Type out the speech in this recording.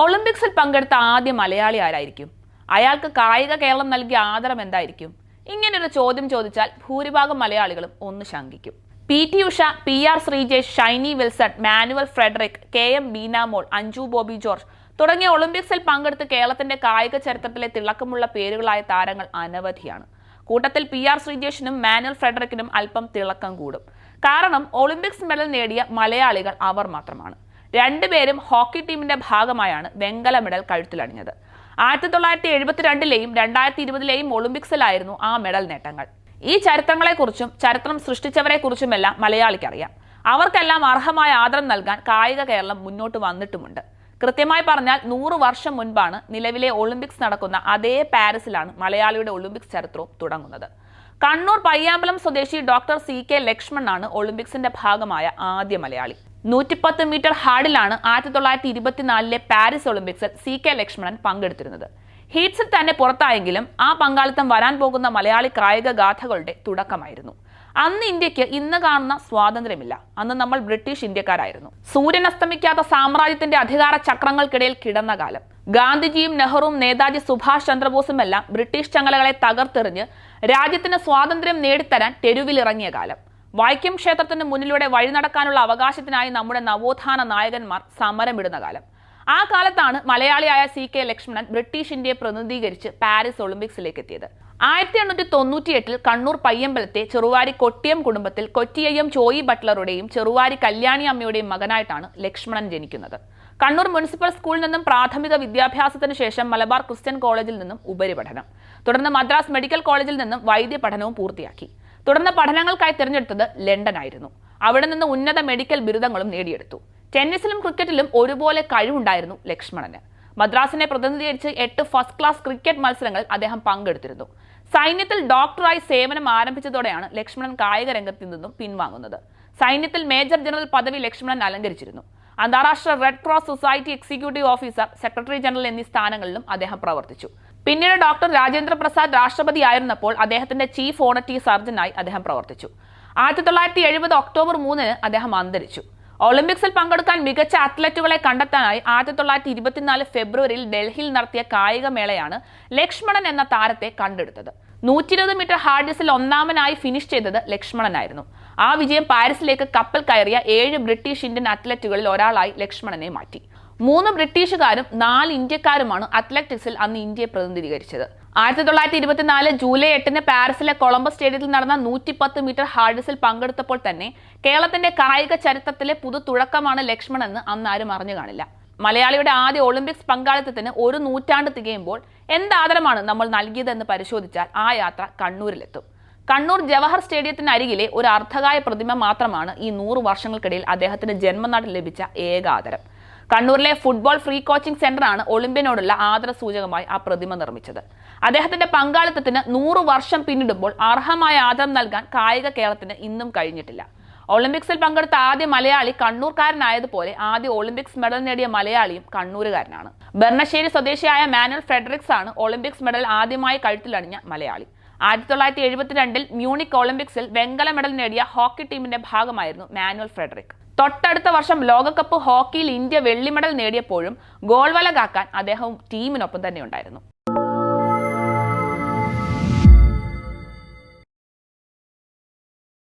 ഒളിമ്പിക്സിൽ പങ്കെടുത്ത ആദ്യ മലയാളി ആരായിരിക്കും? അയാൾക്ക് കായിക കേരളം നൽകിയ ആദരം എന്തായിരിക്കും? ഇങ്ങനൊരു ചോദ്യം ചോദിച്ചാൽ ഭൂരിഭാഗം മലയാളികളും ഒന്ന് ശങ്കിക്കും. P. T. Usha P. R. Sreejesh Shiny Wilson Manuel Frederick K. M. Beenamol Anju Bobby George തുടങ്ങിയ ഒളിമ്പിക്സിൽ പങ്കെടുത്ത് കേരളത്തിന്റെ കായിക ചരിത്രത്തിലെ തിളക്കമുള്ള പേരുകളായ താരങ്ങൾ അനവധിയാണ്. കൂട്ടത്തിൽ പി. ആർ. ശ്രീജേഷിനും മാനുവൽ ഫ്രെഡറിക്കിനും അല്പം തിളക്കം കൂടും. കാരണം ഒളിമ്പിക്സ് മെഡൽ നേടിയ മലയാളികൾ അവർ മാത്രമാണ്. രണ്ടുപേരും ഹോക്കി ടീമിന്റെ ഭാഗമായാണ് വെങ്കല മെഡൽ കഴുത്തിലണിഞ്ഞത് ആയിരത്തി തൊള്ളായിരത്തി എഴുപത്തിരണ്ടിലെയും രണ്ടായിരത്തി ഇരുപതിലെയും ഒളിമ്പിക്സിലായിരുന്നു ആ മെഡൽ നേട്ടങ്ങൾ. ഈ ചരിത്രങ്ങളെക്കുറിച്ചും ചരിത്രം സൃഷ്ടിച്ചവരെക്കുറിച്ചുമെല്ലാം മലയാളിക്കറിയാം. അവർക്കെല്ലാം അർഹമായ ആദരം നൽകാൻ കായിക കേരളം മുന്നോട്ട് വന്നിട്ടുമുണ്ട്. കൃത്യമായി പറഞ്ഞാൽ നൂറ് വർഷം മുൻപാണ് നിലവിലെ ഒളിമ്പിക്സ് നടക്കുന്ന അതേ പാരീസിലാണ് മലയാളിയുടെ ഒളിമ്പിക്സ് ചരിത്രവും തുടങ്ങുന്നത്. കണ്ണൂർ പയ്യാമ്പലം സ്വദേശി ഡോക്ടർ സി കെ ലക്ഷ്മണാണ് ഒളിമ്പിക്സിന്റെ ഭാഗമായ ആദ്യ മലയാളി. നൂറ്റിപ്പത്ത് മീറ്റർ ഹാർഡിലാണ് ആയിരത്തി തൊള്ളായിരത്തി ഇരുപത്തിനാലിലെ പാരീസ് ഒളിമ്പിക്സിൽ സി കെ ലക്ഷ്മണൻ പങ്കെടുത്തിരുന്നത്. ഹീറ്റ്സിൽ തന്നെ പുറത്തായെങ്കിലും ആ പങ്കാളിത്തം വരാൻ പോകുന്ന മലയാളി കായിക ഗാഥകളുടെ തുടക്കമായിരുന്നു. അന്ന് ഇന്ത്യയ്ക്ക് ഇന്ന് കാണുന്ന സ്വാതന്ത്ര്യമില്ല. അന്ന് നമ്മൾ ബ്രിട്ടീഷ് ഇന്ത്യക്കാരായിരുന്നു. സൂര്യൻ അസ്തമിക്കാത്ത സാമ്രാജ്യത്തിന്റെ അധികാര ചക്രങ്ങൾക്കിടയിൽ കിടന്ന കാലം. ഗാന്ധിജിയും നെഹ്റുവും നേതാജി സുഭാഷ് ചന്ദ്രബോസും എല്ലാം ബ്രിട്ടീഷ് ചങ്ങലകളെ തകർത്തെറിഞ്ഞ് രാജ്യത്തിന് സ്വാതന്ത്ര്യം നേടിത്തരാൻ തെരുവിലിറങ്ങിയ കാലം. വൈക്കം ക്ഷേത്രത്തിന് മുന്നിലൂടെ വഴി നടക്കാനുള്ള അവകാശത്തിനായി നമ്മുടെ നവോത്ഥാന നായകന്മാർ സമരമിടുന്ന കാലം. ആ കാലത്താണ് മലയാളിയായ സി കെ ലക്ഷ്മണൻ ബ്രിട്ടീഷ് ഇന്ത്യയെ പ്രതിനിധീകരിച്ച് പാരീസ് ഒളിമ്പിക്സിലേക്ക് എത്തിയത് ആയിരത്തി എണ്ണൂറ്റി തൊണ്ണൂറ്റി എട്ടിൽ കണ്ണൂർ പയ്യമ്പലത്തെ ചെറുവാരി കൊട്ടിയം കുടുംബത്തിൽ കൊറ്റിയയ്യം ചോയി ബട്ട്ലറുടെയും ചെറുവാരി കല്യാണി അമ്മയുടെയും മകനായിട്ടാണ് ലക്ഷ്മണൻ ജനിക്കുന്നത്. കണ്ണൂർ മുനിസിപ്പൽ സ്കൂളിൽ നിന്നും പ്രാഥമിക വിദ്യാഭ്യാസത്തിന് ശേഷം മലബാർ ക്രിസ്ത്യൻ കോളേജിൽ നിന്നും ഉപരിപഠനം. തുടർന്ന് മദ്രാസ് മെഡിക്കൽ കോളേജിൽ നിന്നും വൈദ്യ പഠനവും പൂർത്തിയാക്കി. തുടർന്ന് പഠനങ്ങൾക്കായി തിരഞ്ഞെടുത്തത് ലണ്ടൻ ആയിരുന്നു അവിടെ നിന്ന് ഉന്നത മെഡിക്കൽ ബിരുദങ്ങളും നേടിയെടുത്തു. ടെന്നീസിലും ക്രിക്കറ്റിലും ഒരുപോലെ കഴിവുണ്ടായിരുന്നു ലക്ഷ്മണന്. മദ്രാസിനെ പ്രതിനിധീകരിച്ച് എട്ട് ഫസ്റ്റ് ക്ലാസ് ക്രിക്കറ്റ് മത്സരങ്ങൾ അദ്ദേഹം പങ്കെടുത്തിരുന്നു. സൈന്യത്തിൽ ഡോക്ടറായി സേവനം ആരംഭിച്ചതോടെയാണ് ലക്ഷ്മണൻ കായിക രംഗത്ത് നിന്നും പിൻവാങ്ങുന്നത്. സൈന്യത്തിൽ മേജർ ജനറൽ പദവി ലക്ഷ്മണൻ അലങ്കരിച്ചിരുന്നു. അന്താരാഷ്ട്ര Red Cross Society executive officer secretary general എന്നീ സ്ഥാനങ്ങളിലും അദ്ദേഹം പ്രവർത്തിച്ചു. പിന്നീട് ഡോക്ടർ രാജേന്ദ്ര പ്രസാദ് രാഷ്ട്രപതി ആയിരുന്നപ്പോൾ അദ്ദേഹത്തിന്റെ ചീഫ് ഓണറ്റി സർജനായി അദ്ദേഹം പ്രവർത്തിച്ചു. ആയിരത്തി തൊള്ളായിരത്തി എഴുപത് ഒക്ടോബർ മൂന്നിന് അദ്ദേഹം അന്തരിച്ചു. ഒളിമ്പിക്സിൽ പങ്കെടുക്കാൻ മികച്ച അത്ലറ്റുകളെ കണ്ടെത്താനായി ആയിരത്തി തൊള്ളായിരത്തി ഇരുപത്തിനാല് ഫെബ്രുവരിയിൽ ഡൽഹിയിൽ നടത്തിയ കായിക മേളയാണ് ലക്ഷ്മണൻ എന്ന താരത്തെ കണ്ടെടുത്തത്. നൂറ്റി ഇരുപത് മീറ്റർ ഹാർഡിസിൽ ഒന്നാമനായി ഫിനിഷ് ചെയ്തത് ലക്ഷ്മണനായിരുന്നു. ആ വിജയം പാരീസിലേക്ക് കപ്പൽ കയറിയ ഏഴ് ബ്രിട്ടീഷ് ഇന്ത്യൻ അത്ലറ്റുകളിൽ ഒരാളായി ലക്ഷ്മണനെ മാറ്റി. മൂന്ന് ബ്രിട്ടീഷുകാരും നാല് ഇന്ത്യക്കാരുമാണ് അത്ലറ്റിക്സിൽ അന്ന് ഇന്ത്യയെ പ്രതിനിധീകരിച്ചത്. ആയിരത്തി തൊള്ളായിരത്തി ഇരുപത്തിനാല് ജൂലൈ എട്ടിന് പാരീസിലെ കൊളംബസ് സ്റ്റേഡിയത്തിൽ നടന്ന നൂറ്റിപ്പത്ത് മീറ്റർ ഹാർഡിസിൽ പങ്കെടുത്തപ്പോൾ തന്നെ കേരളത്തിന്റെ കായിക ചരിത്രത്തിലെ പുതു തുടക്കമാണ് ലക്ഷ്മണെന്ന് അന്ന് ആരും അറിഞ്ഞു കാണില്ല. മലയാളിയുടെ ആദ്യ ഒളിമ്പിക്സ് പങ്കാളിത്തത്തിന് ഒരു നൂറ്റാണ്ട് തികയുമ്പോൾ എന്താദരമാണ് നമ്മൾ നൽകിയതെന്ന് പരിശോധിച്ചാൽ ആ യാത്ര കണ്ണൂരിലെത്തും. കണ്ണൂർ ജവഹർ സ്റ്റേഡിയത്തിന് അരികിലെ ഒരു അർദ്ധകായ പ്രതിമ മാത്രമാണ് ഈ നൂറ് വർഷങ്ങൾക്കിടയിൽ അദ്ദേഹത്തിന്റെ ജന്മനാട് ലഭിച്ച ഏക ആദരം കണ്ണൂരിലെ ഫുട്ബോൾ ഫ്രീ കോച്ചിംഗ് സെന്ററാണ് ഒളിമ്പ്യനോടുള്ള ആദര സൂചകമായി ആ പ്രതിമ നിർമ്മിച്ചത്. അദ്ദേഹത്തിന്റെ പങ്കാളിത്തത്തിന് നൂറു വർഷം പിന്നിടുമ്പോൾ അർഹമായ ആദരം നൽകാൻ കായിക കേരളത്തിന് ഇന്നും കഴിഞ്ഞിട്ടില്ല. ഒളിമ്പിക്സിൽ പങ്കെടുത്ത ആദ്യ മലയാളി കണ്ണൂർക്കാരനായതുപോലെ ആദ്യ ഒളിമ്പിക്സ് മെഡൽ നേടിയ മലയാളിയും കണ്ണൂരുകാരനാണ്. ബർണശ്ശേരി സ്വദേശിയായ മാനുവൽ ഫ്രെഡറിക്സ് ആണ് ഒളിമ്പിക്സ് മെഡൽ ആദ്യമായി കഴുത്തിലണിഞ്ഞ മലയാളി. ആയിരത്തി തൊള്ളായിരത്തി എഴുപത്തിരണ്ടിൽ മ്യൂണിക് ഒളിമ്പിക്സിൽ വെങ്കല മെഡൽ നേടിയ ഹോക്കി ടീമിന്റെ ഭാഗമായിരുന്നു മാനുവൽ ഫ്രെഡറിക്. തൊട്ടടുത്ത വർഷം ലോകകപ്പ് ഹോക്കിയിൽ ഇന്ത്യ വെള്ളി മെഡൽ നേടിയപ്പോഴും ഗോൾവല കാക്കാൻ അദ്ദേഹവും ടീമിനൊപ്പം തന്നെ ഉണ്ടായിരുന്നു.